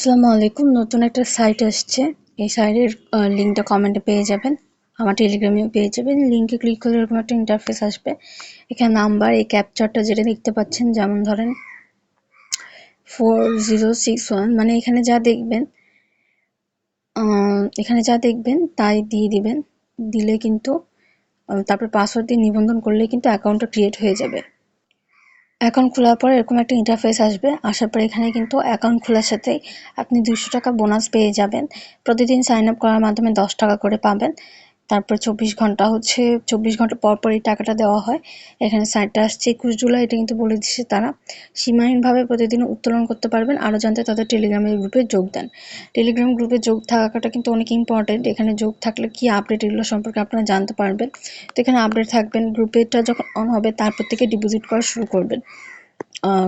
আসসালামু আলাইকুম। নতুন একটা সাইট আসছে। এই সাইটের লিঙ্কটা কমেন্টে পেয়ে যাবেন। আমার টেলিগ্রামেও পেয়ে যাবেন। লিঙ্কে ক্লিক করলে এরকম একটা ইন্টারফেস আসবে। এখানে নাম্বার এই ক্যাপচারটা যেটা দেখতে পাচ্ছেন, যেমন ধরেন ফোর জিরো সিক্স ওয়ান মানে এখানে যা দেখবেন এখানে যা দেখবেন, তাই দিয়ে দিবেন। দিলে কিন্তু তারপর পাসওয়ার্ড দিয়ে নিবন্ধন করলে কিন্তু অ্যাকাউন্টটা ক্রিয়েট হয়ে যাবে। অ্যাকাউন্ট খোলার পর এরকম একটা ইন্টারফেস আসবে। আসার পর এখানে কিন্তু অ্যাকাউন্ট খোলার সাথেই আপনি দুশো টাকা বোনাস পেয়ে যাবেন। প্রতিদিন সাইন আপ করার মাধ্যমে দশ টাকা করে পাবেন। তারপর চব্বিশ ঘণ্টা হচ্ছে, চব্বিশ ঘণ্টা পর পর এই টাকাটা দেওয়া হয়। এখানে সাইটটা আসছে একুশ জুলাই, এটা কিন্তু বলে দিচ্ছে তারা। সীমাহীনভাবে প্রতিদিন উত্তোলন করতে পারবেন। আরও জানতে তাদের টেলিগ্রামের গ্রুপে যোগ দেন। টেলিগ্রাম গ্রুপে যোগ থাকাটা কিন্তু অনেক ইম্পর্টেন্ট এখানে যোগ থাকলে কি আপডেট এগুলো সম্পর্কে আপনারা জানতে পারবেন। তো এখানে আপডেট থাকবেন। গ্রুপেটা যখন অন হবে, তারপর থেকে ডিপোজিট করা শুরু করবেন।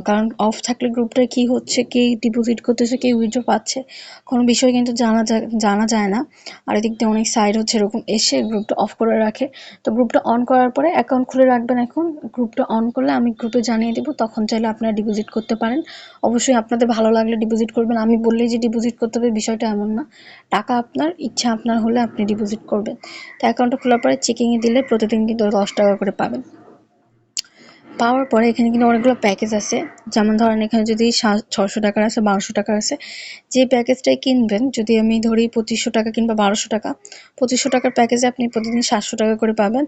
কারণ অফ থাকলে গ্রুপটায় কি হচ্ছে, কে ডিপোজিট করতেছে, কে উইথড্র পাচ্ছে, কোনো বিষয় কিন্তু জানা যায় জানা যায় না। আর এদিক দিয়ে অনেক সাইড হচ্ছে, এরকম এসে গ্রুপটা অফ করে রাখে। তো গ্রুপটা অন করার পরে অ্যাকাউন্ট খুলে রাখবেন এখন। গ্রুপটা অন করলে আমি গ্রুপে জানিয়ে দেবো, তখন চাইলে আপনারা ডিপোজিট করতে পারেন। অবশ্যই আপনাদের ভালো লাগলে ডিপোজিট করবেন। আমি বললেই যে ডিপোজিট করতে হবে, বিষয়টা এমন না। টাকা আপনার, ইচ্ছা আপনার হলে আপনি ডিপোজিট করবেন। তো অ্যাকাউন্টটা খোলার পরে চেকিংয়ে দিলে প্রতিদিন কিন্তু দশ টাকা করে পাবেন। পাওয়ার পরে এখানে কিন্তু অনেকগুলো প্যাকেজ আছে। যেমন ধরেন এখানে যদি ছশো টাকার আছে, বারোশো টাকার আছে, যে প্যাকেজটাই কিনবেন, যদি আমি ধরি পঁচিশশো টাকা কিংবা বারোশো টাকা, পঁচিশশো টাকার প্যাকেজে আপনি প্রতিদিন সাতশো টাকা করে পাবেন।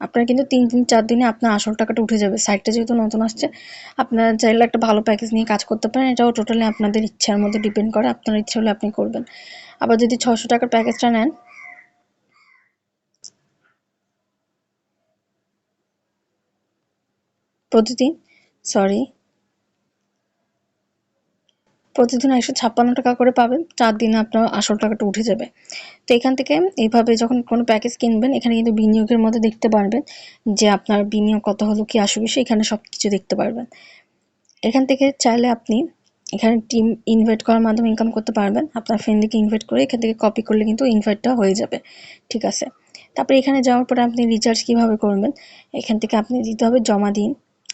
আপনার কিন্তু তিন দিন, চার দিনে আপনার আসল টাকাটা উঠে যাবে। সাইটটা যেহেতু নতুন আসছে, আপনারা চাইলে একটা ভালো প্যাকেজ নিয়ে কাজ করতে পারেন। এটাও টোটালি আপনাদের ইচ্ছার মধ্যে ডিপেন্ড করে, আপনার ইচ্ছা হলে আপনি করবেন। আবার যদি ছশো টাকার প্যাকেজটা নেন প্রতিদিন সরি প্রতিদিন একশো ছাপ্পান্ন টাকা করে পাবেন, চার দিনে আপনার আসল টাকাটা উঠে যাবে। তো এখান থেকে এইভাবে যখন কোনো প্যাকেজ কিনবেন, এখানে কিন্তু বিনিয়োগের মধ্যে দেখতে পারবেন যে আপনার বিনিয়োগ কত হলো, কি আসবে এখানে সব কিছু দেখতে পারবেন। এখান থেকে চাইলে আপনি এখানে টিম ইনভাইট করার মাধ্যমে ইনকাম করতে পারবেন, আপনার ফ্রেন্ডকে ইনভাইট করে এখান থেকে কপি করলে কিন্তু ইনভাইটটা হয়ে যাবে, ঠিক আছে? তারপরে এখানে যাওয়ার পরে আপনি রিচার্জ কীভাবে করবেন, এখান থেকে আপনি দিতে হবে জমা দিন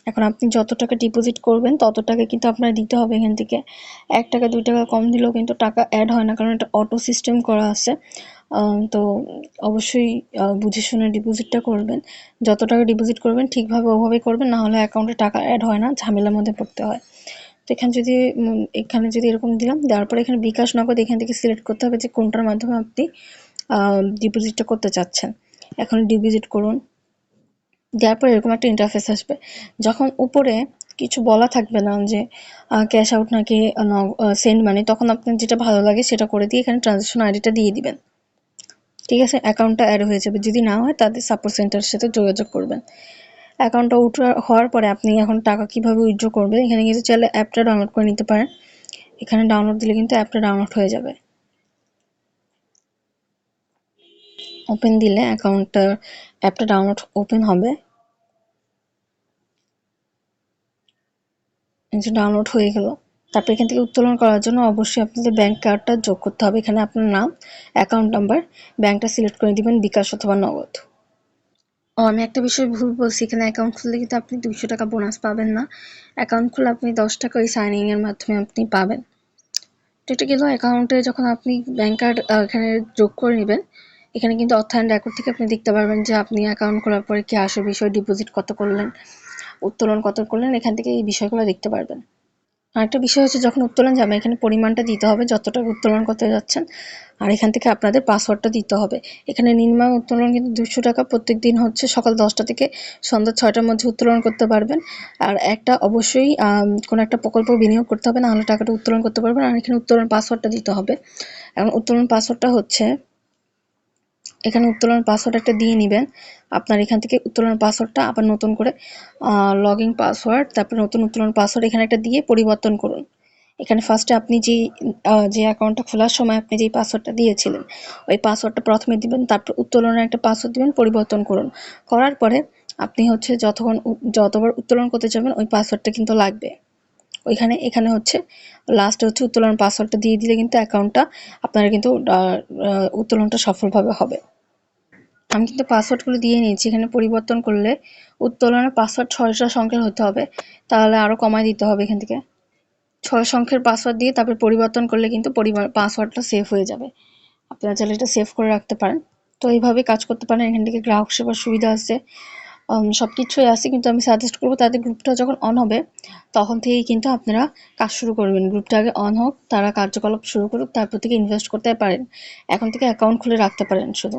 এখন আপনি যত টাকা ডিপোজিট করবেন, তত টাকা কিন্তু আপনার দিতে হবে এখান থেকে। এক টাকা, দুই টাকা কম দিলেও কিন্তু টাকা অ্যাড হয় না, কারণ এটা অটো সিস্টেম করা আছে। তো অবশ্যই বুঝে শুনে ডিপোজিটটা করবেন। যত টাকা ডিপোজিট করবেন, ঠিকভাবে ওভাবেই করবেন, না হলে অ্যাকাউন্টে টাকা অ্যাড হয় না, ঝামেলার মধ্যে পড়তে হয়। তো এখানে যদি এখানে যদি এরকম দিলাম, দেওয়ার পরে এখানে বিকাশ নগদ এখান থেকে সিলেক্ট করতে হবে যে কোনটার মাধ্যমে আপনি ডিপোজিটটা করতে চাচ্ছেন। এখন ডিপোজিট করুন। দেওয়ার পর এরকম একটা ইন্টারফেস আসবে। যখন উপরে কিছু বলা থাকবে না যে ক্যাশ আউট নাকি সেন্ড মানি তখন আপনার যেটা ভালো লাগে সেটা করে দিয়ে এখানে ট্রানজ্যাকশন আইডিটা দিয়ে দিবেন। ঠিক আছে? অ্যাকাউন্টটা অ্যাড হয়ে যাবে। যদি না হয়, তাদের সাপোর্ট সেন্টারের সাথে যোগাযোগ করবেন। অ্যাকাউন্টটা উঠ হওয়ার পরে আপনি এখন টাকা কীভাবে উইথড্র করবেন? এখানে কিন্তু চাইলে অ্যাপটা ডাউনলোড করে নিতে পারেন। এখানে ডাউনলোড দিলে কিন্তু অ্যাপটা ডাউনলোড হয়ে যাবে। ওপেন দিলে অ্যাকাউন্টটা অ্যাপটা ডাউনলোড ওপেন হবে। যে ডাউনলোড হয়ে গেল। তারপর এখান থেকে উত্তোলন করার জন্য অবশ্যই আপনাদের ব্যাংক কার্ডটা যোগ করতে হবে। এখানে আপনার নাম অ্যাকাউন্ট নাম্বার ব্যাংকটা সিলেক্ট করে দিবেন বিকাশ অথবা নগদ। ও, আমি একটা বিষয় ভুল বলছি। এখানে অ্যাকাউন্ট খুললে কিন্তু আপনি দুইশো টাকা বোনাস পাবেন না। অ্যাকাউন্ট খুলে আপনি দশ টাকা ওই সাইনিং এর মাধ্যমে আপনি পাবেন। তো এটা গেল অ্যাকাউন্টে যখন আপনি ব্যাংক কার্ড এখানে যোগ করে নেবেন এখানে কিন্তু অর্থায়ন রেকর্ড থেকে আপনি দেখতে পারবেন যে আপনি অ্যাকাউন্ট খোলার পরে কি আসে বিষয় ডিপোজিট কত করলেন, উত্তোলন কত করলেন, এখান থেকে এই বিষয়গুলো দেখতে পারবেন। আরেকটা বিষয় হচ্ছে যখন উত্তোলন যাবে, এখানে পরিমাণটা দিতে হবে, যতটা উত্তোলন করতে যাচ্ছেন, আর এখান থেকে আপনাদের পাসওয়ার্ডটা দিতে হবে। এখানে নির্মাণ উত্তোলন কিন্তু দুশো টাকা প্রত্যেক দিন হচ্ছে সকাল দশটা থেকে সন্ধ্যা ছয়টার মধ্যে উত্তোলন করতে পারবেন। আর একটা অবশ্যই কোনো একটা প্রকল্প বিনিয়োগ করতে হবে নাহলে টাকাটা উত্তোলন করতে পারবেন। আর এখানে উত্তোলন পাসওয়ার্ডটা দিতে হবে। এবং উত্তোলন পাসওয়ার্ডটা হচ্ছে এখানে উত্তোলন পাসওয়ার্ড একটা দিয়ে নেবেন। আপনার এখান থেকে উত্তোলন পাসওয়ার্ডটা আবার নতুন করে লগ ইন পাসওয়ার্ড তারপর নতুন উত্তোলন পাসওয়ার্ড এখানে একটা দিয়ে পরিবর্তন করুন। এখানে ফার্স্টে আপনি যে যে অ্যাকাউন্টটা খোলার সময় আপনি যেই পাসওয়ার্ডটা দিয়েছিলেন, ওই পাসওয়ার্ডটা প্রথমে দিবেন, তারপর উত্তোলনের একটা পাসওয়ার্ড দিবেন, পরিবর্তন করুন। করার পরে আপনি হচ্ছে যতক্ষণ যতবার উত্তোলন করতে যাবেন, ওই পাসওয়ার্ডটা কিন্তু লাগবে। ওইখানে, এখানে হচ্ছে লাস্টে হচ্ছে উত্তোলন পাসওয়ার্ডটা দিয়ে দিলে কিন্তু অ্যাকাউন্টটা আপনার কিন্তু উত্তোলনটা সফলভাবে হবে। আমি কিন্তু পাসওয়ার্ডগুলো দিয়ে নিয়েছি। এখানে পরিবর্তন করলে উত্তোলনের পাসওয়ার্ড ছয়টা সংখ্যার হতে হবে। তাহলে আরও কমায় দিতে হবে এখান থেকে। ছয় সংখ্যার পাসওয়ার্ড দিয়ে তারপর পরিবর্তন করলে কিন্তু পাসওয়ার্ডটা সেভ হয়ে যাবে। আপনারা চাইলে এটা সেভ করে রাখতে পারেন। তো এইভাবে কাজ করতে পারেন। এখান থেকে গ্রাহক সেবার সুবিধা আছে। সব কিছুই আছে, কিন্তু আমি সাজেস্ট করব তাদের গ্রুপটা যখন অন হবে, তখন থেকেই কিন্তু আপনারা কাজ শুরু করবেন। গ্রুপটা আগে অন হোক, তারা কার্যকলাপ শুরু করুক, তারপর থেকে ইনভেস্ট করতে পারেন। এখন থেকে অ্যাকাউন্ট খুলে রাখতে পারেন শুধু।